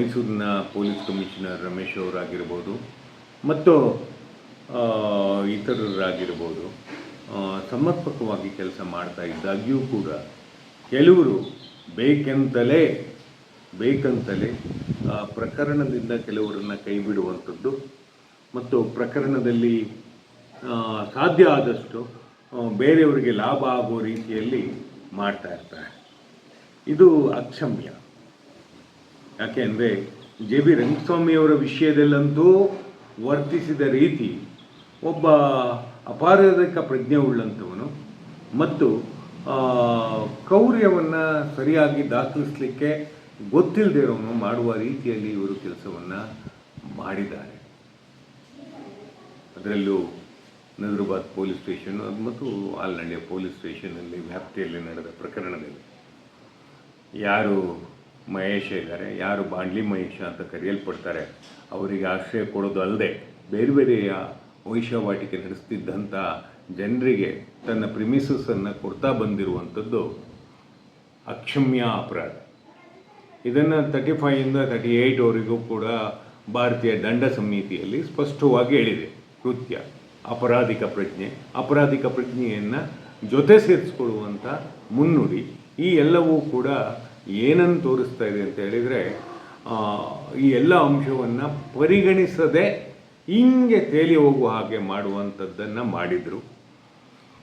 ಮೈಸೂರಿನ police commissioner Ramesh ಅವರಾಗಿರ್ಬೋದು, ಮತ್ತು ಇತರರಾಗಿರ್ಬೋದು ಸಮರ್ಪಕವಾಗಿ ಕೆಲಸ ಮಾಡ್ತಾ ಇದ್ದಾಗ್ಯೂ ಕೂಡ ಕೆಲವರು ಬೇಕೆಂತಲೇ, ಬೇಕಂತಲೇ ಪ್ರಕರಣದಿಂದ ಕೆಲವರನ್ನು ಕೈ ಬಿಡುವಂಥದ್ದು ಮತ್ತು ಪ್ರಕರಣದಲ್ಲಿ ಸಾಧ್ಯ ಆದಷ್ಟು ಬೇರೆಯವರಿಗೆ ಲಾಭ ಆಗೋ ರೀತಿಯಲ್ಲಿ ಮಾಡ್ತಾ ಇರ್ತಾರೆ. ಇದು ಅಕ್ಷಮ್ಯ. ಯಾಕೆ ಅಂದರೆ ಜೆ ಬಿ ರಂಗಸ್ವಾಮಿಯವರ ವಿಷಯದಲ್ಲಂತೂ ವರ್ತಿಸಿದ ರೀತಿ ಒಬ್ಬ ಅಪಾರದಕ ಪ್ರಜ್ಞೆ ಉಳ್ಳಂಥವನು. ಮತ್ತು ಕೌರ್ಯವನ್ನು ಸರಿಯಾಗಿ ದಾಖಲಿಸಲಿಕ್ಕೆ ಗೊತ್ತಿಲ್ಲದೆ ಇರೋನು ಮಾಡುವ ರೀತಿಯಲ್ಲಿ ಇವರು ಕೆಲಸವನ್ನು ಮಾಡಿದ್ದಾರೆ. ಅದರಲ್ಲೂ ನಜರುಬಾದ್ ಪೊಲೀಸ್ ಸ್ಟೇಷನ್ ಮತ್ತು ಆಲ್ನಳ್ಳಿಯ ಪೊಲೀಸ್ ಸ್ಟೇಷನಲ್ಲಿ ವ್ಯಾಪ್ತಿಯಲ್ಲಿ ನಡೆದ ಪ್ರಕರಣದಲ್ಲಿ ಯಾರು ಮಹೇಶ ಇದ್ದಾರೆ. ಯಾರು ಬಾಂಡ್ಲಿ ಮಹೇಶ ಅಂತ ಕರೆಯಲ್ಪಡ್ತಾರೆ. ಅವರಿಗೆ ಆಶ್ರಯ ಕೊಡೋದು ಅಲ್ಲದೆ ಬೇರೆ ಬೇರೆಯ ವೈಶವಾಟಿಕೆ ನಡೆಸ್ತಿದ್ದಂಥ ಜನರಿಗೆ ತನ್ನ ಪ್ರಿಮಿಸಸನ್ನು ಕೊಡ್ತಾ ಬಂದಿರುವಂಥದ್ದು ಅಕ್ಷಮ್ಯ ಅಪರಾಧ. ಇದನ್ನು ತರ್ಟಿ ಫೈವಿಂದ ತರ್ಟಿ ಏಯ್ಟ್ವರೆಗೂ ಕೂಡ ಭಾರತೀಯ ದಂಡ ಸಮಿತಿಯಲ್ಲಿ ಸ್ಪಷ್ಟವಾಗಿ ಹೇಳಿದೆ. ಕೃತ್ಯ, ಅಪರಾಧಿಕ ಪ್ರಜ್ಞೆ, ಅಪರಾಧಿಕ ಪ್ರಜ್ಞೆಯನ್ನು ಜೊತೆ ಸೇರಿಸ್ಕೊಳ್ಳುವಂಥ ಮುನ್ನುಡಿ ಈ ಎಲ್ಲವೂ ಕೂಡ ಏನನ್ನು ತೋರಿಸ್ತಾ ಇದೆ ಅಂತ ಹೇಳಿದರೆ ಈ ಎಲ್ಲ ಅಂಶವನ್ನು ಪರಿಗಣಿಸದೆ ಹಿಂಗೆ ತೇಲಿ ಹೋಗುವ ಹಾಗೆ ಮಾಡುವಂಥದ್ದನ್ನು ಮಾಡಿದರು.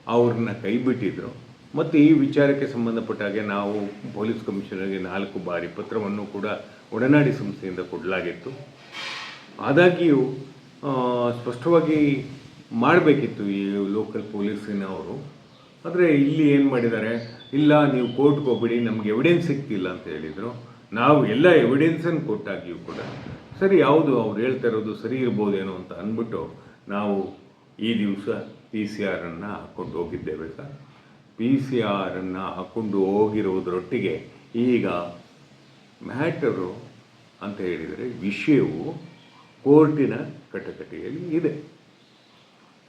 ಅವ್ರನ್ನ ಕೈಬಿಟ್ಟಿದ್ರು. ಮತ್ತು ಈ ವಿಚಾರಕ್ಕೆ ಸಂಬಂಧಪಟ್ಟ ಹಾಗೆ ನಾವು ಪೊಲೀಸ್ ಕಮಿಷನರ್ಗೆ ನಾಲ್ಕು ಬಾರಿ ಪತ್ರವನ್ನು ಕೂಡ ಒಡನಾಡಿ ಸಂಸ್ಥೆಯಿಂದ ಕೊಡಲಾಗಿತ್ತು. ಆದಾಗ್ಯೂ ಸ್ಪಷ್ಟವಾಗಿ ಮಾಡಬೇಕಿತ್ತು ಈ ಲೋಕಲ್ ಪೊಲೀಸಿನವರು ಆದರೆ ಇಲ್ಲಿ ಏನು ಮಾಡಿದ್ದಾರೆ? ಇಲ್ಲ, ನೀವು ಕೋರ್ಟ್ಗೆ ಹೋಗ್ಬಿಡಿ, ನಮಗೆ ಎವಿಡೆನ್ಸ್ ಸಿಕ್ತಿಲ್ಲ ಅಂತ ಹೇಳಿದರು. ನಾವು ಎಲ್ಲ ಎವಿಡೆನ್ಸನ್ನು ಕೊಟ್ಟಾಗಿಯೂ ಕೂಡ ಸರಿ, ಯಾವುದು ಅವ್ರು ಹೇಳ್ತಾ ಇರೋದು ಸರಿ ಇರ್ಬೋದೇನೋ ಅಂತ ಅಂದ್ಬಿಟ್ಟು ನಾವು ಈ ದಿವಸ ಪಿ ಸಿ ಆರನ್ನು ಹಾಕ್ಕೊಂಡು ಹೋಗಿದ್ದೇವೆ ಸರ್. ಪಿ ಸಿ ಆರನ್ನು ಹಾಕ್ಕೊಂಡು ಹೋಗಿರೋದ್ರೊಟ್ಟಿಗೆ ಈಗ ಮ್ಯಾಟರು ಅಂತ ಹೇಳಿದರೆ ವಿಷಯವು ಕೋರ್ಟಿನ ಕಟಕಟೆಯಲ್ಲಿ ಇದೆ.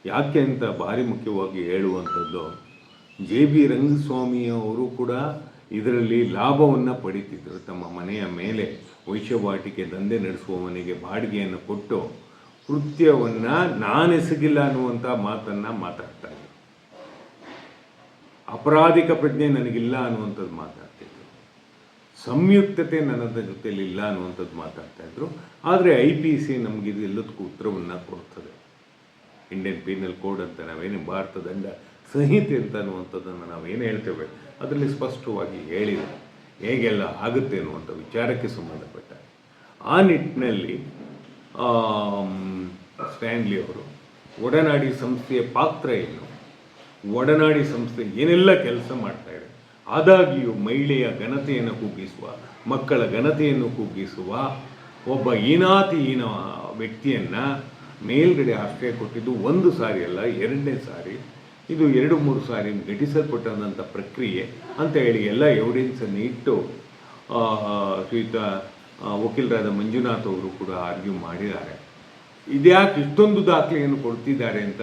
ಯಾಕೆ ಅಂತ ಭಾರಿ ಮುಖ್ಯವಾಗಿ ಹೇಳುವಂಥದ್ದು ಜೆ ಬಿ ರಂಗಸ್ವಾಮಿಯವರು ಕೂಡ ಇದರಲ್ಲಿ ಲಾಭವನ್ನು ಪಡೀತಿದ್ದರು ತಮ್ಮ ಮನೆಯ ಮೇಲೆ ವೈಶ್ಯವಾಟಿಕೆ ದಂಧೆ ನಡೆಸುವವನಿಗೆ ಬಾಡಿಗೆಯನ್ನು ಕೊಟ್ಟು ಕೃತ್ಯವನ್ನು ನಾನೆಸಗಿಲ್ಲ ಅನ್ನುವಂಥ ಮಾತನ್ನು ಮಾತಾಡ್ತಾ ಇದ್ದರು ಅಪರಾಧಿಕ ಪ್ರಜ್ಞೆ ನನಗಿಲ್ಲ ಅನ್ನುವಂಥದ್ದು ಮಾತಾಡ್ತಿದ್ರು. ಸಂಯುಕ್ತತೆ ನನ್ನ ಜೊತೆಯಲ್ಲಿ ಇಲ್ಲ ಅನ್ನುವಂಥದ್ದು ಮಾತಾಡ್ತಾ ಇದ್ರು ಆದರೆ ಐ ಪಿ ಸಿ ನಮಗೆ ಇದು ಎಲ್ಲದಕ್ಕೂ ಉತ್ತರವನ್ನು ಕೊಡ್ತದೆ. ಇಂಡಿಯನ್ ಪೀನಲ್ ಕೋಡ್ ಅಂತ ನಾವೇನು ಭಾರತ ದಂಡ ಸಂಹಿತೆ ಅಂತ ಅನ್ನುವಂಥದ್ದನ್ನು ಏನು ಹೇಳ್ತೇವೆ? ಅದರಲ್ಲಿ ಸ್ಪಷ್ಟವಾಗಿ ಹೇಳಿದೆ ಹೇಗೆಲ್ಲ ಆಗುತ್ತೆ ಅನ್ನುವಂಥ ವಿಚಾರಕ್ಕೆ ಸಂಬಂಧಪಟ್ಟ. ಆ ನಿಟ್ಟಿನಲ್ಲಿ ಸ್ಟ್ಯಾನ್ಲಿ ಅವರು, ಒಡನಾಡಿ ಸಂಸ್ಥೆಯ ಪಾತ್ರ ಏನು? ಒಡನಾಡಿ ಸಂಸ್ಥೆ ಏನೆಲ್ಲ ಕೆಲಸ ಮಾಡ್ತಾ ಇದೆ? ಆದಾಗ್ಯೂ ಮಹಿಳೆಯ ಘನತೆಯನ್ನು ಕುಗ್ಗಿಸುವ, ಮಕ್ಕಳ ಘನತೆಯನ್ನು ಕುಗ್ಗಿಸುವ ಒಬ್ಬ ಹೀನಾತಿಹೀನ ವ್ಯಕ್ತಿಯನ್ನು ಮೇಲ್ಗಡೆ ಆಶ್ರಯ ಕೊಟ್ಟಿದ್ದು ಒಂದು ಸಾರಿ ಅಲ್ಲ, ಎರಡನೇ ಸಾರಿ ಇದು ಎರಡು ಮೂರು ಸಾರಿ ಘಟಿಸಲ್ಪಟ್ಟಂಥ ಪ್ರಕ್ರಿಯೆ ಅಂತ ಹೇಳಿ ಎಲ್ಲ ಎವಿಡೆನ್ಸನ್ನು ಇಟ್ಟು ಶ್ರೀತ ವಕೀಲರಾದ ಮಂಜುನಾಥ್ ಅವರು ಕೂಡ ಆರ್ಗ್ಯೂ ಮಾಡಿದ್ದಾರೆ. ಇದ್ಯಾಕೆ ಇಷ್ಟೊಂದು ದಾಖಲೆಯನ್ನು ಕೊಡ್ತಿದ್ದಾರೆ ಅಂತ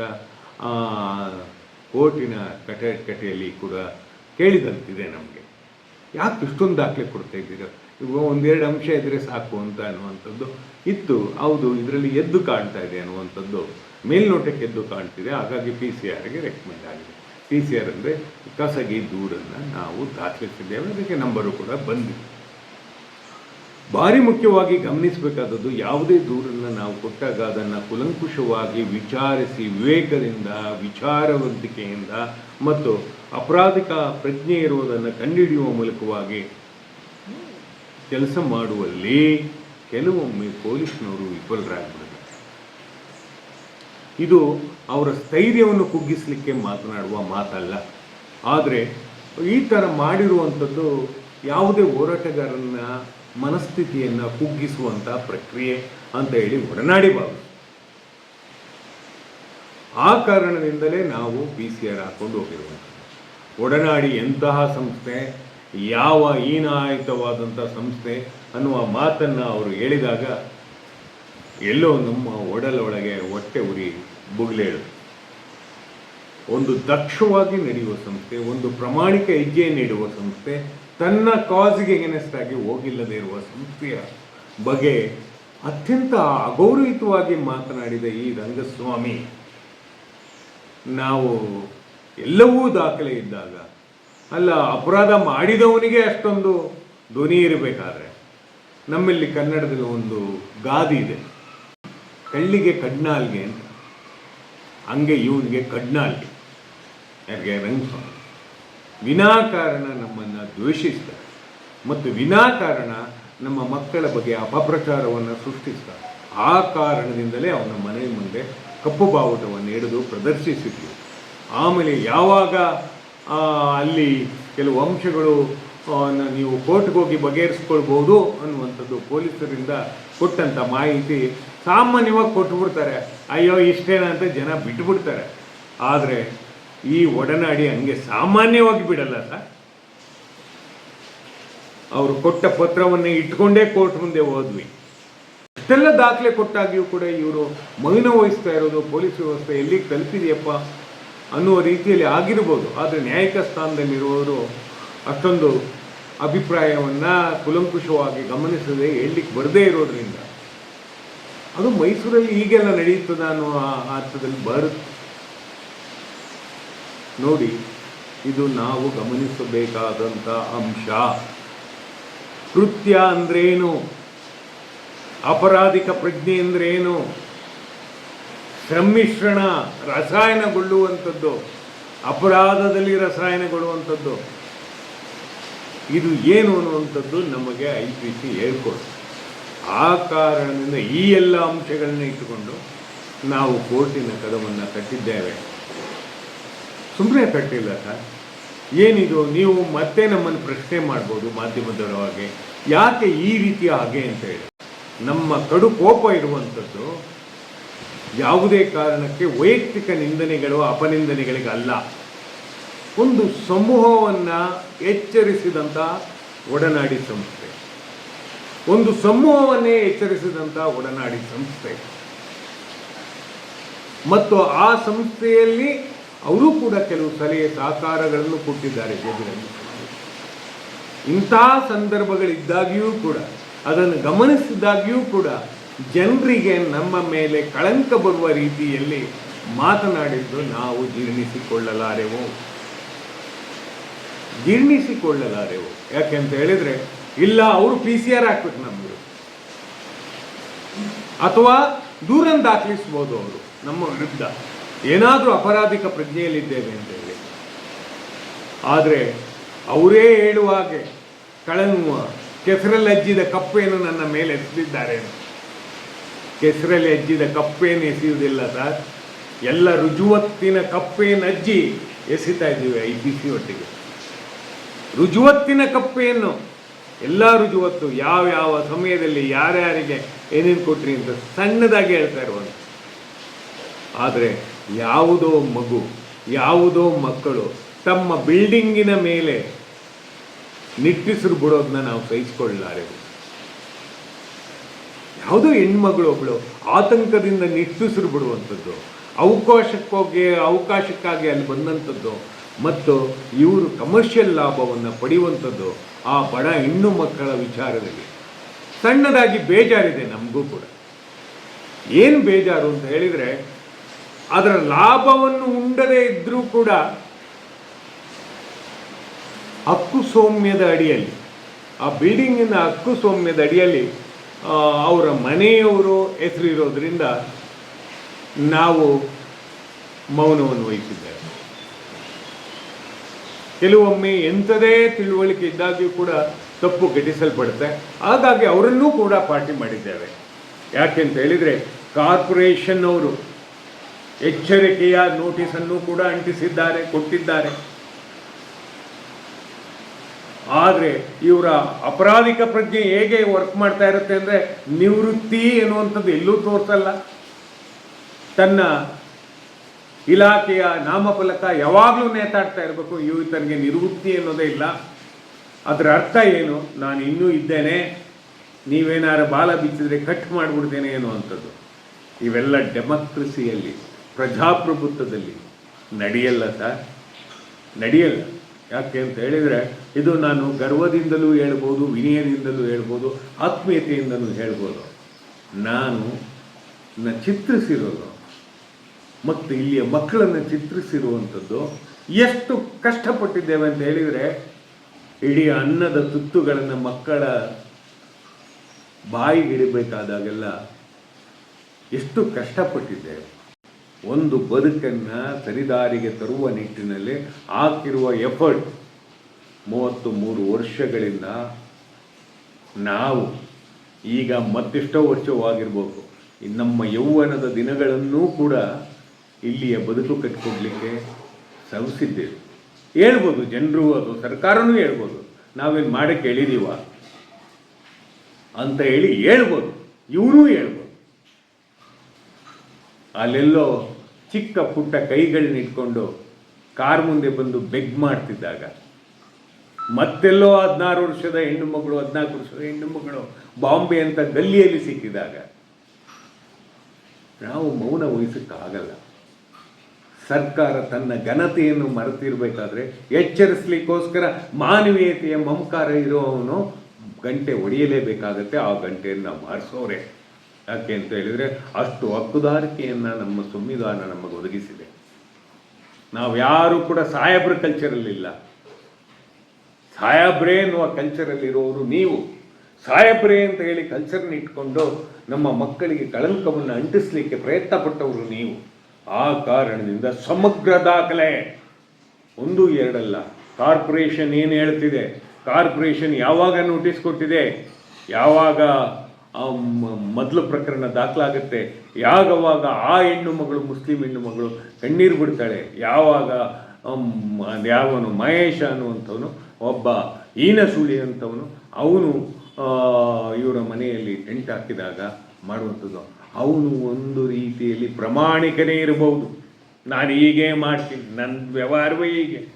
ಕೋರ್ಟಿನ ಕಟೆ, ಕಟೆಯಲ್ಲಿ ಕೂಡ ಕೇಳಿದಂತಿದೆ ನಮಗೆ. ಯಾಕೆ ಇಷ್ಟೊಂದು ದಾಖಲೆ ಕೊಡ್ತಾ ಇದ್ದೀರಾ? ಇವಾಗ ಒಂದೆರಡು ಅಂಶ ಇದ್ದರೆ ಸಾಕು ಅಂತ ಅನ್ನುವಂಥದ್ದು ಇತ್ತು. ಹೌದು, ಇದರಲ್ಲಿ ಎದ್ದು ಕಾಣ್ತಾ ಇದೆ ಅನ್ನುವಂಥದ್ದು ಮೇಲ್ನೋಟಕ್ಕೆ ಎದ್ದು ಕಾಣ್ತಿದೆ, ಹಾಗಾಗಿ ಪಿ ಸಿ ಆರ್ಗೆ ರೆಕಮೆಂಡ್ ಆಗಿದೆ. ಪಿ ಸಿ ಆರ್ ಅಂದರೆ ಖಾಸಗಿ ದೂರನ್ನು ನಾವು ದಾಖಲಿಸಿದ್ದೇವೆ, ಅದಕ್ಕೆ ನಂಬರು ಕೂಡ ಬಂದಿದೆ. ಭಾರಿ ಮುಖ್ಯವಾಗಿ ಗಮನಿಸಬೇಕಾದದ್ದು ಯಾವುದೇ ದೂರನ್ನು ನಾವು ಕೊಟ್ಟಾಗ ಅದನ್ನು ಕುಲಂಕುಷವಾಗಿ ವಿಚಾರಿಸಿ ವಿವೇಕದಿಂದ, ವಿಚಾರವಂತಿಕೆಯಿಂದ ಮತ್ತು ಅಪರಾಧಿಕ ಪ್ರಜ್ಞೆ ಇರುವುದನ್ನು ಕಂಡುಹಿಡಿಯುವ ಮೂಲಕವಾಗಿ ಕೆಲಸ ಮಾಡುವಲ್ಲಿ ಕೆಲವೊಮ್ಮೆ ಪೊಲೀಸ್ನವರು ವಿಫಲರಾಗ್ಬಿಡ್ತಾರೆ ಇದು ಅವರ ಸ್ಥೈರ್ಯವನ್ನು ಕುಗ್ಗಿಸಲಿಕ್ಕೆ ಮಾತನಾಡುವ ಮಾತಲ್ಲ. ಆದರೆ ಈ ಥರ ಮಾಡಿರುವಂಥದ್ದು ಯಾವುದೇ ಹೋರಾಟಗಾರನ ಮನಸ್ಥಿತಿಯನ್ನು ಕುಗ್ಗಿಸುವಂಥ ಪ್ರಕ್ರಿಯೆ ಅಂತ ಹೇಳಿ ಒಡನಾಡಿ ಆ ಕಾರಣದಿಂದಲೇ ನಾವು ಪಿ ಸಿ ಆರ್ ಹಾಕ್ಕೊಂಡು ಹೋಗಿರುವಂಥದ್ದು. ಒಡನಾಡಿ ಎಂತಹ ಸಂಸ್ಥೆ, ಯಾವ ಹೀನಾಯಿತವಾದಂಥ ಸಂಸ್ಥೆ ಅನ್ನುವ ಮಾತನ್ನು ಅವರು ಹೇಳಿದಾಗ ಎಲ್ಲೋ ನಮ್ಮ ಒಡಲೊಳಗೆ ಹೊಟ್ಟೆ ಉರಿ ಬುಗ್ಲೇಳು ಒಂದು ದಕ್ಷವಾಗಿ ನಡೆಯುವ ಸಂಸ್ಥೆ, ಒಂದು ಪ್ರಾಮಾಣಿಕ ಹೆಜ್ಜೆ ನೀಡುವ ಸಂಸ್ಥೆ, ತನ್ನ ಕಾಸ್ಗೆ ಏನಷ್ಟಾಗಿ ಹೋಗಿಲ್ಲದೇ ಹೋಗಿಲ್ಲದೆ ಇರುವ ಸಂಸ್ಥೆಯ ಬಗ್ಗೆ ಅತ್ಯಂತ ಅಗೌರವಿತವಾಗಿ ಮಾತನಾಡಿದ ಈ ರಂಗಸ್ವಾಮಿ, ನಾವು ಎಲ್ಲವೂ ದಾಖಲೆ ಇದ್ದಾಗ, ಅಲ್ಲ, ಅಪರಾಧ ಮಾಡಿದವನಿಗೆ ಅಷ್ಟೊಂದು ಧ್ವನಿ ಇರಬೇಕಾದ್ರೆ, ನಮ್ಮಲ್ಲಿ ಕನ್ನಡದಲ್ಲಿ ಒಂದು ಗಾದಿ ಇದೆ. ಕಳ್ಳಿಗೆ ಕಡ್ನಾಲ್ಗೆ ಅಂತ ಹಂಗೆ ಇವನಿಗೆ ಕಡ್ನಾಲ್ಗೆ ಯಾರಿಗೆ? ರಂಗಸ್ವಾಮಿ. ವಿನಾಕಾರಣ ನಮ್ಮನ್ನು ದ್ವೇಷಿಸ್ತಾರೆ. ಮತ್ತು ವಿನಾಕಾರಣ ನಮ್ಮ ಮಕ್ಕಳ ಬಗ್ಗೆ ಅಪಪ್ರಚಾರವನ್ನು ಸೃಷ್ಟಿಸ್ತಾರೆ. ಆ ಕಾರಣದಿಂದಲೇ ಅವನ ಮನೆ ಮುಂದೆ ಕಪ್ಪು ಬಾವುಟವನ್ನು ಹಿಡಿದು ಪ್ರದರ್ಶಿಸಿದ್ವಿ. ಆಮೇಲೆ ಯಾವಾಗ ಅಲ್ಲಿ ಕೆಲವು ಅಂಶಗಳು ನೀವು ಕೋರ್ಟ್ಗೋಗಿ ಬಗೆಹರಿಸ್ಕೊಳ್ಬೋದು ಅನ್ನುವಂಥದ್ದು ಪೊಲೀಸರಿಂದ ಕೊಟ್ಟಂಥ ಮಾಹಿತಿ ಸಾಮಾನ್ಯವಾಗಿ ಕೊಟ್ಬಿಡ್ತಾರೆ. ಅಯ್ಯೋ ಇಷ್ಟೇನ ಅಂತ ಜನ ಬಿಟ್ಬಿಡ್ತಾರೆ. ಆದರೆ ಈ ಒಡನಾಡಿ ಹಂಗೆ ಸಾಮಾನ್ಯವಾಗಿ ಬಿಡಲ್ಲ ಸರ್. ಅವರು ಕೊಟ್ಟ ಪತ್ರವನ್ನೇ ಇಟ್ಕೊಂಡೇ ಕೋರ್ಟ್ ಮುಂದೆ ಹೋದ್ವಿ. ಅಷ್ಟೆಲ್ಲ ದಾಖಲೆ ಕೊಟ್ಟಾಗಿಯೂ ಕೂಡ ಇವರು ಮೌನ ವಹಿಸ್ತಾ ಇರೋದು, ಪೊಲೀಸ್ ವ್ಯವಸ್ಥೆ ಎಲ್ಲಿ ತಲುಪಿದೆಯಪ್ಪ ಅನ್ನುವ ರೀತಿಯಲ್ಲಿ ಆಗಿರ್ಬೋದು. ಆದರೆ ನ್ಯಾಯಿಕ ಸ್ಥಾನದಲ್ಲಿರುವವರು ಅಷ್ಟೊಂದು ಅಭಿಪ್ರಾಯವನ್ನು ಕುಲಂಕುಷವಾಗಿ ಗಮನಿಸದೆ ಹೇಳಲಿಕ್ಕೆ ಬರದೇ ಇರೋದ್ರಿಂದ ಅದು ಮೈಸೂರಲ್ಲಿ ಈಗೆಲ್ಲ ನಡೆಯುತ್ತದೆ ಅನ್ನುವ ಅರ್ಥದಲ್ಲಿ ಬರುತ್ತೆ ನೋಡಿ, ಇದು ನಾವು ಗಮನಿಸಬೇಕಾದಂಥ ಅಂಶ. ಕೃತ್ಯ ಅಂದ್ರೇನು? ಅಪರಾಧಿಕ ಪ್ರಜ್ಞೆ ಅಂದ್ರೇನು? ಸಮ್ಮಿಶ್ರಣ ರಸಾಯನಗೊಳ್ಳುವಂಥದ್ದು, ಅಪರಾಧದಲ್ಲಿ ರಸಾಯನಗೊಳ್ಳುವಂಥದ್ದು. ಇದು ಏನು ಅನ್ನುವಂಥದ್ದು ನಮಗೆ ಐ ಪಿ ಸಿ ಹೇಳ್ಕೊಡ್ತು ಆ ಕಾರಣದಿಂದ ಈ ಎಲ್ಲ ಅಂಶಗಳನ್ನ ಇಟ್ಟುಕೊಂಡು ನಾವು ಕೋರ್ಟಿನ ಕದವನ್ನು ಕಟ್ಟಿದ್ದೇವೆ. ಸುಮ್ಮನೆ ಕಟ್ಟಿಲ್ಲ ಸರ್. ಏನಿದು? ನೀವು ಮತ್ತೆ ನಮ್ಮನ್ನು ಪ್ರಶ್ನೆ ಮಾಡ್ಬೋದು ಮಾಧ್ಯಮದೊಳಗೆ ಯಾಕೆ ಈ ರೀತಿಯ ಹಾಗೆ ಅಂತ ಹೇಳಿ. ನಮ್ಮ ಕಡು ಕೋಪ ಇರುವಂಥದ್ದು ಯಾವುದೇ ಕಾರಣಕ್ಕೆ ವೈಯಕ್ತಿಕ ನಿಂದನೆಗಳು ಅಪನಿಂದನೆಗಳಿಗಲ್ಲ ಒಂದು ಸಮೂಹವನ್ನು ಎಚ್ಚರಿಸಿದಂಥ ಒಡನಾಡಿ ಸಂಸ್ಥೆ. ಒಂದು ಸಮೂಹವನ್ನೇ ಎಚ್ಚರಿಸಿದಂಥ ಒಡನಾಡಿ ಸಂಸ್ಥೆ. ಮತ್ತು ಆ ಸಂಸ್ಥೆಯಲ್ಲಿ ಅವರು ಕೂಡ ಕೆಲವು ಸಲಹೆ ಸಹಕಾರಗಳನ್ನು ಕೊಟ್ಟಿದ್ದಾರೆ ಜೇಬಿನಲ್ಲಿ. ಇಂಥ ಸಂದರ್ಭಗಳಿದ್ದಾಗಿಯೂ ಕೂಡ, ಅದನ್ನು ಗಮನಿಸಿದಾಗಿಯೂ ಕೂಡ ಜನರಿಗೆ ನಮ್ಮ ಮೇಲೆ ಕಳಂಕ ಬರುವ ರೀತಿಯಲ್ಲಿ ಮಾತನಾಡಿದ್ದು ನಾವು ಜೀರ್ಣಿಸಿಕೊಳ್ಳಲಾರೆವು. ಜೀರ್ಣಿಸಿಕೊಳ್ಳಲಾರೆವು. ಯಾಕೆಂತ ಹೇಳಿದ್ರೆ ಇಲ್ಲ, ಅವರು ಪಿ ಸಿ ಆರ್ ಹಾಕ್ಬೇಕು ನಮಗೆ. ಅಥವಾ ದೂರನ್ನು ದಾಖಲಿಸ್ಬೋದು ಅವರು, ನಮ್ಮ ವಿರುದ್ಧ. ಏನಾದರೂ ಅಪರಾಧಿಕ ಪ್ರಜ್ಞೆಯಲ್ಲಿದ್ದೇವೆ ಅಂತ ಹೇಳಿ ಆದರೆ ಅವರೇ ಹೇಳುವ ಹಾಗೆ ಕಳನ್ನುವ ಕೆಸರಲ್ಲಿ ಅಜ್ಜಿದ ಕಪ್ಪೇನು ನನ್ನ ಮೇಲೆ ಎಸೆದಿದ್ದಾರೆ. ಕೆಸರಲ್ಲಿ ಅಜ್ಜಿದ ಕಪ್ಪೇನು ಎಸೆಯುವುದಿಲ್ಲ ಸರ್. ಎಲ್ಲ ರುಜುವತ್ತಿನ ಕಪ್ಪೇನು ಅಜ್ಜಿ ಎಸಿತಾ ಇದ್ದೀವಿ, ಐ ಪಿ ಸಿ ಒಟ್ಟಿಗೆ. ರುಜುವತ್ತಿನ ಕಪ್ಪೆಯನ್ನು ಎಲ್ಲ ಇವತ್ತು ಯಾವ ಯಾವ ಸಮಯದಲ್ಲಿ ಯಾರ್ಯಾರಿಗೆ ಏನೇನು ಕೊಟ್ರಿ ಅಂತ ಸಣ್ಣದಾಗಿ ಹೇಳ್ತಾ ಇರುವಂಥ ಆದರೆ ಯಾವುದೋ ಮಗು, ಯಾವುದೋ ಮಕ್ಕಳು ತಮ್ಮ ಬಿಲ್ಡಿಂಗಿನ ಮೇಲೆ ನಿಟ್ಟಿಸಿರು ಬಿಡೋದನ್ನ ನಾವು ಸಹಿಸ್ಕೊಳ್ಳಾರೆ ಯಾವುದೋ ಹೆಣ್ಮಗಳು ಒಬ್ಬಳು ಆತಂಕದಿಂದ ನಿಟ್ಟಿಸಿರು ಬಿಡುವಂಥದ್ದು, ಅವಕಾಶಕ್ಕೋಗಿ, ಅವಕಾಶಕ್ಕಾಗಿ ಅಲ್ಲಿ ಬಂದಂಥದ್ದು ಮತ್ತು ಇವರು ಕಮರ್ಷಿಯಲ್ ಲಾಭವನ್ನು ಪಡೆಯುವಂಥದ್ದು ಆ ಬಡ ಹೆಣ್ಣು ಮಕ್ಕಳ ವಿಚಾರದಲ್ಲಿ. ಸಣ್ಣದಾಗಿ ಬೇಜಾರಿದೆ ನಮಗೂ ಕೂಡ. ಏನು ಬೇಜಾರು ಅಂತ ಹೇಳಿದರೆ, ಅದರ ಲಾಭವನ್ನು ಉಂಡದೇ ಇದ್ದರೂ ಕೂಡ ಹಕ್ಕು ಸೌಮ್ಯದ ಅಡಿಯಲ್ಲಿ, ಆ ಬಿಲ್ಡಿಂಗಿನ ಹಕ್ಕು ಸೌಮ್ಯದ ಅಡಿಯಲ್ಲಿ ಅವರ ಮನೆಯವರು ಹೆಸರಿರೋದ್ರಿಂದ ನಾವು ಮೌನವನ್ನು ವಹಿಸಿದ್ದೇವೆ. ಕೆಲವೊಮ್ಮೆ ಎಂಥದೇ ತಿಳುವಳಿಕೆ ಇದ್ದಾಗ್ಯೂ ಕೂಡ ತಪ್ಪು ಘಟಿಸಲ್ಪಡುತ್ತೆ. ಹಾಗಾಗಿ ಅವರನ್ನೂ ಕೂಡ ಪಾರ್ಟಿ ಮಾಡಿದ್ದೇವೆ. ಯಾಕೆಂತ ಹೇಳಿದರೆ, ಕಾರ್ಪೊರೇಷನ್ ಅವರು ಎಚ್ಚರಿಕೆಯ ನೋಟಿಸನ್ನು ಕೂಡ ಅಂಟಿಸಿದ್ದಾರೆ, ಕೊಟ್ಟಿದ್ದಾರೆ. ಆದರೆ ಇವರ ಅಪರಾಧಿಕ ಪ್ರಜ್ಞೆ ಹೇಗೆ ವರ್ಕ್ ಮಾಡ್ತಾ ಇರುತ್ತೆ ಅಂದರೆ ನಿವೃತ್ತಿ ಎನ್ನುವಂಥದ್ದು ಎಲ್ಲೂ ತೋರಿಸಲ್ಲ. ತನ್ನ ಇಲಾಖೆಯ ನಾಮಫಲಕ ಯಾವಾಗಲೂ ನೇತಾಡ್ತಾ ಇರಬೇಕು. ಇವತ್ತನಿಗೆ ನಿವೃತ್ತಿ ಅನ್ನೋದೇ ಇಲ್ಲ. ಅದರ ಅರ್ಥ ಏನು? ನಾನು ಇನ್ನೂ ಇದ್ದೇನೆ. ನೀವೇನಾರು ಬಾಲ ಬಿಚ್ಚಿದ್ರೆ ಕಟ್ ಮಾಡಿಬಿಡ್ತೇನೆ ಅನ್ನುವಂಥದ್ದು ಇವೆಲ್ಲ ಡೆಮಕ್ರಸಿಯಲ್ಲಿ, ಪ್ರಜಾಪ್ರಭುತ್ವದಲ್ಲಿ ನಡೆಯಲ್ಲ ಸರ್. ನಡೆಯಲ್ಲ. ಯಾಕೆ ಅಂತ ಹೇಳಿದರೆ, ಇದು ನಾನು ಗರ್ವದಿಂದಲೂ ಹೇಳ್ಬೋದು, ವಿನಯದಿಂದಲೂ ಹೇಳ್ಬೋದು, ಆತ್ಮೀಯತೆಯಿಂದಲೂ ಹೇಳ್ಬೋದು. ನಾನು ಚಿತ್ರಿಸಿರೋದು ಮತ್ತು ಇಲ್ಲಿಯ ಮಕ್ಕಳನ್ನು ಚಿತ್ರಿಸಿರುವಂಥದ್ದು ಎಷ್ಟು ಕಷ್ಟಪಟ್ಟಿದ್ದೇವೆ ಅಂತ ಹೇಳಿದರೆ, ಇಡೀ ಅನ್ನದ ತುತ್ತುಗಳನ್ನು ಮಕ್ಕಳ ಬಾಯಿಗಿಡಬೇಕಾದಾಗೆಲ್ಲ ಎಷ್ಟು ಕಷ್ಟಪಟ್ಟಿದ್ದೇವೆ. ಒಂದು ಬದುಕನ್ನು ಸರಿದಾರಿಗೆ ತರುವ ನಿಟ್ಟಿನಲ್ಲಿ ಹಾಕಿರುವ ಎಫರ್ಟ್ ಮೂವತ್ತು ಮೂರು ವರ್ಷಗಳಿಂದ ನಾವು ಈಗ ಮತ್ತೆಷ್ಟೋ ವರ್ಷವಾಗಿರ್ಬೋದು ನಮ್ಮ ಯೌವನದ ದಿನಗಳನ್ನೂ ಕೂಡ ಇಲ್ಲಿಯ ಬದುಕು ಕಟ್ಟಿಕೊಡ್ಲಿಕ್ಕೆ ಶ್ರಮಿಸಿದ್ದೇವೆ ಹೇಳ್ಬೋದು, ಜನರು ಅದು, ಸರ್ಕಾರನೂ ಹೇಳ್ಬೋದು, ನಾವೇನು ಮಾಡಕ್ಕೆ ಹೇಳಿದೀವ ಅಂತ ಹೇಳಿ ಹೇಳ್ಬೋದು ಇವರೂ ಹೇಳ್ಬೋದು. ಅಲ್ಲೆಲ್ಲೋ ಚಿಕ್ಕ ಪುಟ್ಟ ಕೈಗಳನ್ನ ಇಟ್ಕೊಂಡು ಕಾರ್ ಮುಂದೆ ಬಂದು ಬೆಗ್ ಮಾಡ್ತಿದ್ದಾಗ, ಮತ್ತೆಲ್ಲೋ ಹದಿನಾರು ವರ್ಷದ ಹೆಣ್ಣು ಮಗಳು, ಹದಿನಾಲ್ಕು ವರ್ಷದ ಹೆಣ್ಣು ಮಗಳು ಬಾಂಬೆ ಅಂತ ಗಲ್ಲಿಯಲ್ಲಿ ಸಿಕ್ಕಿದಾಗ, ನಾವು ಮೌನ ವಹಿಸಕ್ಕಾಗಲ್ಲ. ಸರ್ಕಾರ ತನ್ನ ಘನತೆಯನ್ನು ಮರೆತಿರಬೇಕಾದ್ರೆ ಎಚ್ಚರಿಸ್ಲಿಕ್ಕೋಸ್ಕರ ಮಾನವೀಯತೆಯ ಮಮಕಾರ ಇರುವವನು ಗಂಟೆ ಹೊಡೆಯಲೇಬೇಕಾಗತ್ತೆ ಆ ಗಂಟೆಯನ್ನು ಮಾರಿಸೋರೆ. ಯಾಕೆ ಅಂತ ಹೇಳಿದರೆ ಅಷ್ಟು ಹಕ್ಕುದಾರಿಕೆಯನ್ನು ನಮ್ಮ ಸಂವಿಧಾನ ನಮಗೆ ಒದಗಿಸಿದೆ. ನಾವು ಯಾರು ಕೂಡ ಸಾಹೇಬ್ರ ಕಲ್ಚರಲ್ಲಿಲ್ಲ ಸಾಯಬ್ರೆ ಎನ್ನುವ ಕಲ್ಚರಲ್ಲಿರೋರು ನೀವು. ಸಾಹೇಬ್ರೆ ಅಂತ ಹೇಳಿ ಕಲ್ಚರ್ನ ಇಟ್ಕೊಂಡು ನಮ್ಮ ಮಕ್ಕಳಿಗೆ ಕಳಂಕವನ್ನು ಅಂಟಿಸ್ಲಿಕ್ಕೆ ಪ್ರಯತ್ನ ಪಟ್ಟವರು ನೀವು. ಆ ಕಾರಣದಿಂದ ಸಮಗ್ರ ದಾಖಲೆ. ಒಂದು, ಎರಡಲ್ಲ. ಕಾರ್ಪೊರೇಷನ್ ಏನು ಹೇಳ್ತಿದೆ? ಕಾರ್ಪೊರೇಷನ್ ಯಾವಾಗ ನೋಟಿಸ್ ಕೊಟ್ಟಿದೆ? ಯಾವಾಗ ಮೊದಲು ಪ್ರಕರಣ ದಾಖಲಾಗುತ್ತೆ? ಯಾವಾಗ ಆ ಹೆಣ್ಣು ಮಗಳು, ಮುಸ್ಲಿಂ ಹೆಣ್ಣು ಮಗಳು ಕಣ್ಣೀರು ಬಿಡ್ತಾಳೆ? ಯಾವಾಗ ಯಾವನು? ಮಹೇಶ ಅನ್ನುವಂಥವನು ಒಬ್ಬ ಈನ ಸುಳಿ ಅಂತವನು, ಅವನು ಇವರ ಮನೆಯಲ್ಲಿ ಟೆಂಟ್ ಹಾಕಿದಾಗ ಮಾಡುವಂಥದ್ದು. ಅವನು ಒಂದು ರೀತಿಯಲ್ಲಿ ಪ್ರಾಮಾಣಿಕನೇ ಇರಬಹುದು. ನಾನು ಹೀಗೆ ಮಾಡ್ತೀನಿ ನನ್ನ ವ್ಯವಹಾರವೇ ಹೀಗೆ.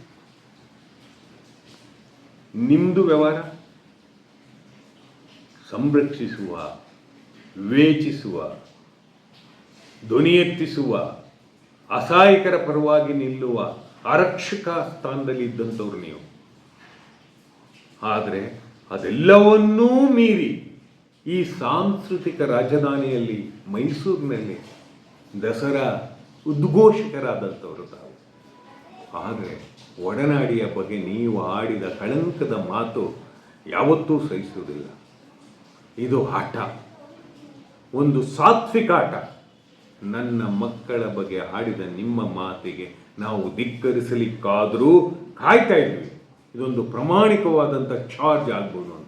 ನಿಮ್ಮದು ವ್ಯವಹಾರ? ಸಂರಕ್ಷಿಸುವ ವಿವೇಚಿಸುವ ಧ್ವನಿ ಎತ್ತಿಸುವ ಅಸಹಾಯಕರ ಪರವಾಗಿ ನಿಲ್ಲುವ ಆರಕ್ಷಕ ಸ್ಥಾನದಲ್ಲಿ ಇದ್ದಂಥವ್ರು ನೀವು. ಆದರೆ ಅದೆಲ್ಲವನ್ನೂ ಮೀರಿ ಈ ಸಾಂಸ್ಕೃತಿಕ ರಾಜಧಾನಿಯಲ್ಲಿ ಮೈಸೂರಿನಲ್ಲಿ ದಸರಾ ಉದ್ಘೋಷಕರಾದಂಥವರು ತಾವು. ಆದರೆ ಒಡನಾಡಿಯ ಬಗ್ಗೆ ನೀವು ಆಡಿದ ಕಳಂಕದ ಮಾತು ಯಾವತ್ತೂ ಸಹಿಸುವುದಿಲ್ಲ. ಇದು ಆಟ. ಒಂದು ಸಾತ್ವಿಕ ಆಟ. ನನ್ನ ಮಕ್ಕಳ ಬಗ್ಗೆ ಆಡಿದ ನಿಮ್ಮ ಮಾತಿಗೆ ನಾವು ಧಿಕ್ಕರಿಸಲಿಕ್ಕಾದರೂ ಕಾಯ್ತಾ ಇದ್ವಿ. ಇದೊಂದು ಪ್ರಾಮಾಣಿಕವಾದಂಥ ಚಾರ್ಜ್ ಆಗ್ಬೋದು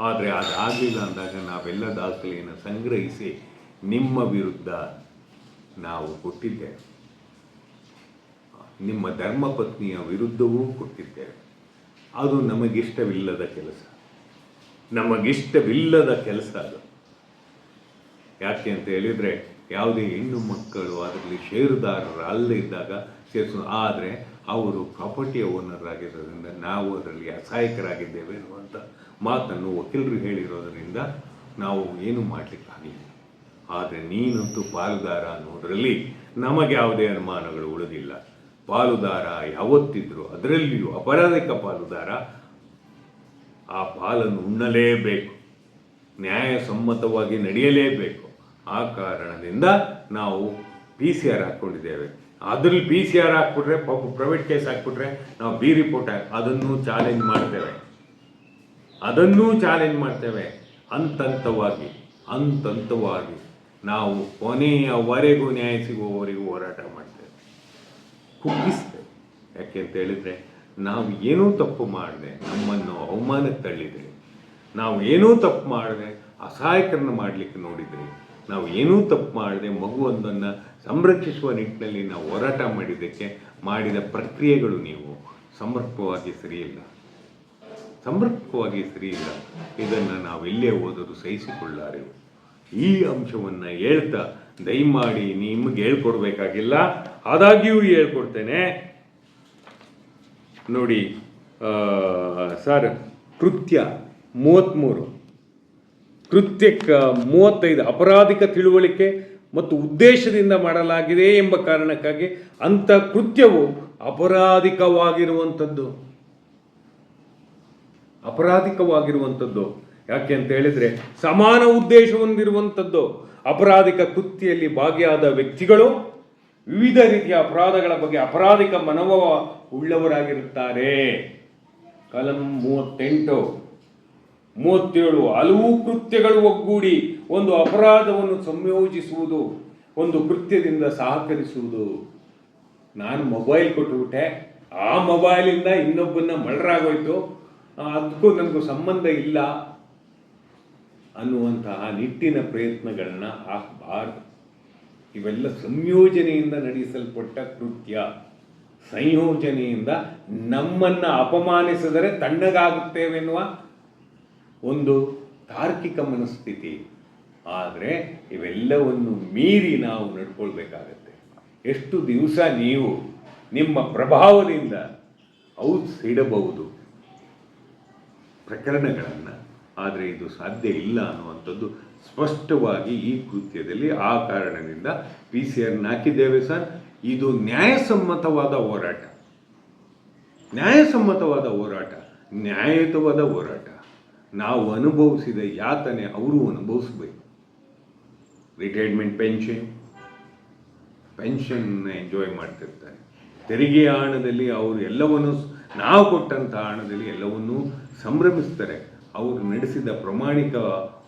ಆದರೆ ಅದಾಗಲಿಲ್ಲ ಅಂದಾಗ ನಾವೆಲ್ಲ ದಾಖಲೆಯನ್ನು ಸಂಗ್ರಹಿಸಿ ನಿಮ್ಮ ವಿರುದ್ಧ ನಾವು ಕೊಟ್ಟಿದ್ದೇವೆ. ನಿಮ್ಮ ಧರ್ಮಪತ್ನಿಯ ವಿರುದ್ಧವೂ ಕೊಟ್ಟಿದ್ದೇವೆ. ಅದು ನಮಗಿಷ್ಟವಿಲ್ಲದ ಕೆಲಸ. ನಮಗಿಷ್ಟವಿಲ್ಲದ ಕೆಲಸ ಅದು. ಯಾಕೆ ಅಂತ ಹೇಳಿದರೆ, ಯಾವುದೇ ಹೆಣ್ಣು ಮಕ್ಕಳು ಅದರಲ್ಲಿ ಷೇರುದಾರರು ಅಲ್ಲದೆ ಇದ್ದಾಗ ಸೇರಿಸೋ ಆದರೆ ಅವರು ಪ್ರಾಪರ್ಟಿಯ ಓನರ್ ಆಗಿರೋದ್ರಿಂದ ನಾವು ಅದರಲ್ಲಿ ಅಸಹಾಯಕರಾಗಿದ್ದೇವೆ ಅನ್ನುವಂಥ ಮಾತನ್ನು ವಕೀಲರು ಹೇಳಿರೋದರಿಂದ ನಾವು ಏನು ಮಾಡಲಿಕ್ಕಾಗಲಿಲ್ಲ. ಆದರೆ ನೀನಂತೂ ಪಾಲುದಾರ ಅನ್ನೋದರಲ್ಲಿ ನಮಗೆ ಯಾವುದೇ ಅನುಮಾನಗಳು ಉಳಿದಿಲ್ಲ. ಪಾಲುದಾರ ಯಾವತ್ತಿದ್ರು ಅದರಲ್ಲಿಯೂ ಅಪರಾಧಿಕ ಪಾಲುದಾರ ಆ ಪಾಲನ್ನು ಉಣ್ಣಲೇಬೇಕು. ನ್ಯಾಯಸಮ್ಮತವಾಗಿ ನಡೆಯಲೇಬೇಕು. ಆ ಕಾರಣದಿಂದ ನಾವು ಪಿ ಸಿ ಆರ್ ಹಾಕ್ಕೊಂಡಿದ್ದೇವೆ. ಅದ್ರಲ್ಲಿ ಪಿ ಸಿ ಆರ್ ಹಾಕ್ಬಿಟ್ರೆ, ಪಾಪ ಪ್ರೈವೇಟ್ ಕೇಸ್ ಹಾಕ್ಬಿಟ್ರೆ, ನಾವು ಬಿ ರಿಪೋರ್ಟ್ ಅದನ್ನು ಚಾಲೆಂಜ್ ಮಾಡ್ತೇವೆ. ಅದನ್ನೂ ಚಾಲೆಂಜ್ ಮಾಡ್ತೇವೆ. ಅಂತಂತವಾಗಿ ಅಂತಂತವಾಗಿ ನಾವು ಕೊನೆಯವರೆಗೂ ನ್ಯಾಯ ಸಿಗುವವರೆಗೂ ಹೋರಾಟ ಮಾಡ್ತೇವೆ. ಕುಗ್ಗಿಸ್ತೇವೆ. ಯಾಕೆ ಅಂತ ಹೇಳಿದರೆ, ನಾವು ಏನೂ ತಪ್ಪು ಮಾಡದೆ ನಮ್ಮನ್ನು ಅವಮಾನಕ್ಕೆ ತಳ್ಳಿದ್ರಿ, ನಾವು ಏನೂ ತಪ್ಪು ಮಾಡದೆ ಅಸಹಾಯಕರನ್ನು ಮಾಡಲಿಕ್ಕೆ ನೋಡಿದ್ರಿ, ನಾವು ಏನೂ ತಪ್ಪು ಮಾಡದೆ ಮಗುವೊಂದನ್ನು ಸಂರಕ್ಷಿಸುವ ನಿಟ್ಟಿನಲ್ಲಿ ನಾವು ಹೋರಾಟ ಮಾಡಿದ್ದಕ್ಕೆ ಮಾಡಿದ ಪ್ರಕ್ರಿಯೆಗಳು ನೀವು ಸಮರ್ಪಕವಾಗಿ ಸರಿಯಿಲ್ಲ. ಸಮರ್ಪಕವಾಗಿ ಇಲ್ಲ ಇದನ್ನು ನಾವು ಎಲ್ಲೇ ಹೋದರೂ ಸಹಿಸಿಕೊಳ್ಳಾರೆವು ಈ ಅಂಶವನ್ನು ಹೇಳ್ತಾ ದಯಮಾಡಿ ನಿಮಗೆ ಹೇಳ್ಕೊಡ್ಬೇಕಾಗಿಲ್ಲ. ಆದಾಗ್ಯೂ ಹೇಳ್ಕೊಡ್ತೇನೆ. ನೋಡಿ ಸರ್, ಕೃತ್ಯ ಮೂವತ್ತ್ಮೂರು ಕೃತ್ಯಕ್ಕೆ ಮೂವತ್ತೈದು ಅಪರಾಧಿಕ ತಿಳುವಳಿಕೆ ಮತ್ತು ಉದ್ದೇಶದಿಂದ ಮಾಡಲಾಗಿದೆ ಎಂಬ ಕಾರಣಕ್ಕಾಗಿ ಅಂಥ ಕೃತ್ಯವು ಅಪರಾಧಿಕವಾಗಿರುವಂಥದ್ದು. ಅಪರಾಧಿಕವಾಗಿರುವಂಥದ್ದು. ಯಾಕೆ ಅಂತ ಹೇಳಿದ್ರೆ ಸಮಾನ ಉದ್ದೇಶ ಹೊಂದಿರುವಂಥದ್ದು. ಅಪರಾಧಿಕ ಕೃತಿಯಲ್ಲಿ ಭಾಗಿಯಾದ ವ್ಯಕ್ತಿಗಳು ವಿವಿಧ ರೀತಿಯ ಅಪರಾಧಗಳ ಬಗ್ಗೆ ಅಪರಾಧಿಕ ಮನೋಭಾವ ಉಳ್ಳವರಾಗಿರುತ್ತಾರೆ. ಕಲಂ ಮೂವತ್ತೆಂಟು. ಮೂವತ್ತೇಳು. ಹಲವು ಕೃತ್ಯಗಳು ಒಗ್ಗೂಡಿ ಒಂದು ಅಪರಾಧವನ್ನು ಸಂಯೋಜಿಸುವುದು, ಒಂದು ಕೃತ್ಯದಿಂದ ಸಹಕರಿಸುವುದು. ನಾನು ಮೊಬೈಲ್ ಕೊಟ್ಟುಬಿಟ್ಟೆ. ಆ ಮೊಬೈಲಿಂದ ಇನ್ನೊಬ್ಬನ ಮಳರಾಗೋಯ್ತು ಅದಕ್ಕೂ ನನಗೂ ಸಂಬಂಧ ಇಲ್ಲ ಅನ್ನುವಂತಹ ನಿಟ್ಟಿನ ಪ್ರಯತ್ನಗಳನ್ನ ಹಾಕಬಾರ್ದು ಇವೆಲ್ಲ ಸಂಯೋಜನೆಯಿಂದ ನಡೆಸಲ್ಪಟ್ಟ ಕೃತ್ಯ. ಸಂಯೋಜನೆಯಿಂದ ನಮ್ಮನ್ನ ಅಪಮಾನಿಸಿದರೆ ತಣ್ಣಗಾಗುತ್ತೇವೆನ್ನುವ ಒಂದು ತಾರ್ಕಿಕ ಮನಸ್ಥಿತಿ. ಆದರೆ ಇವೆಲ್ಲವನ್ನು ಮೀರಿ ನಾವು ನಡ್ಕೊಳ್ಬೇಕಾಗತ್ತೆ. ಎಷ್ಟು ದಿವಸ ನೀವು ನಿಮ್ಮ ಪ್ರಭಾವದಿಂದ ಔತ್ಸಿಡಬಹುದು ಪ್ರಕರಣಗಳನ್ನು. ಆದರೆ ಇದು ಸಾಧ್ಯ ಇಲ್ಲ ಅನ್ನುವಂಥದ್ದು ಸ್ಪಷ್ಟವಾಗಿ ಈ ಕೃತ್ಯದಲ್ಲಿ ಆ ಕಾರಣದಿಂದ ಪಿ ಸಿ ಆರ್ ಹಾಕಿದ್ದೇವೆ ಸರ್. ಇದು ನ್ಯಾಯಸಮ್ಮತವಾದ ಹೋರಾಟ. ನ್ಯಾಯಸಮ್ಮತವಾದ ಹೋರಾಟ. ನ್ಯಾಯಯುತವಾದ ಹೋರಾಟ. ನಾವು ಅನುಭವಿಸಿದ ಯಾತನೆ ಅವರು ಅನುಭವಿಸಬೇಕು. ರಿಟೈರ್ಮೆಂಟ್ ಪೆನ್ಷನ್ ಪೆನ್ಷನ್ ಎಂಜಾಯ್ ಮಾಡ್ತಿರ್ತಾರೆ. ತೆರಿಗೆ ಹಣದಲ್ಲಿ ಅವರು ಎಲ್ಲವನ್ನು ನಾವು ಕೊಟ್ಟಂಥ ಹಣದಲ್ಲಿ ಎಲ್ಲವನ್ನೂ ಸಂಭ್ರಮಿಸ್ತಾರೆ. ಅವರು ನಡೆಸಿದ ಪ್ರಾಮಾಣಿಕ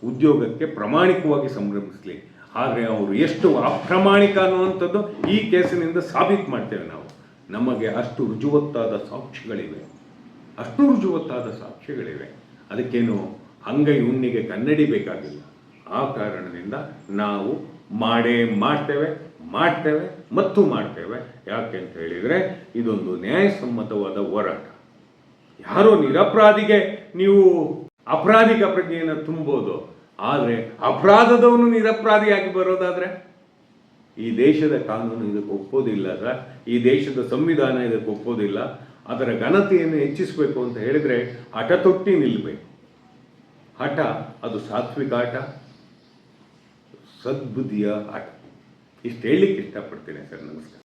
ಉದ್ಯೋಗಕ್ಕೆ ಪ್ರಾಮಾಣಿಕವಾಗಿ ಸಂಭ್ರಮಿಸಲಿ. ಆದರೆ ಅವರು ಎಷ್ಟು ಅಪ್ರಾಮಾಣಿಕ ಅನ್ನುವಂಥದ್ದು ಈ ಕೇಸಿನಿಂದ ಸಾಬೀತು ಮಾಡ್ತೇವೆ ನಾವು. ನಮಗೆ ಅಷ್ಟು ರುಜುವತ್ತಾದ ಸಾಕ್ಷಿಗಳಿವೆ. ಅಷ್ಟು ರುಜುವತ್ತಾದ ಸಾಕ್ಷ್ಯಗಳಿವೆ ಅದಕ್ಕೇನು ಅಂಗೈ ಉಣ್ಣಿಗೆ ಕನ್ನಡಿ ಬೇಕಾಗಿಲ್ಲ. ಆ ಕಾರಣದಿಂದ ನಾವು ಮಾಡೇ ಮಾಡ್ತೇವೆ. ಮಾಡ್ತೇವೆ ಮತ್ತು ಮಾಡ್ತೇವೆ. ಯಾಕೆ ಅಂತ ಹೇಳಿದರೆ ಇದೊಂದು ನ್ಯಾಯಸಮ್ಮತವಾದ ಹೋರಾಟ. ಯಾರೋ ನಿರಪರಾಧಿಗೆ ನೀವು ಅಪರಾಧಿಕ ಪ್ರಜ್ಞೆಯನ್ನು ತುಂಬೋದು, ಆದರೆ ಅಪರಾಧದವನು ನಿರಪರಾಧಿಯಾಗಿ ಬರೋದಾದರೆ? ಈ ದೇಶದ ಕಾನೂನು ಇದಕ್ಕೆ ಒಪ್ಪೋದಿಲ್ಲ ಸರ್. ಈ ದೇಶದ ಸಂವಿಧಾನ ಇದಕ್ಕೆ ಒಪ್ಪೋದಿಲ್ಲ. ಅದರ ಘನತೆಯನ್ನು ಹೆಚ್ಚಿಸಬೇಕು ಅಂತ ಹೇಳಿದರೆ ಹಠ ತೊಟ್ಟಿ ನಿಲ್ಲಬೇಕು ಹಠ ಅದು ಸಾತ್ವಿಕ ಆಟ ಸದ್ಬುದ್ಧಿಯ ಆಟ ಇಷ್ಟು ಹೇಳಲಿಕ್ಕೆ ಇಷ್ಟಪಡ್ತೇನೆ ಸರ್. ನಮಸ್ಕಾರ.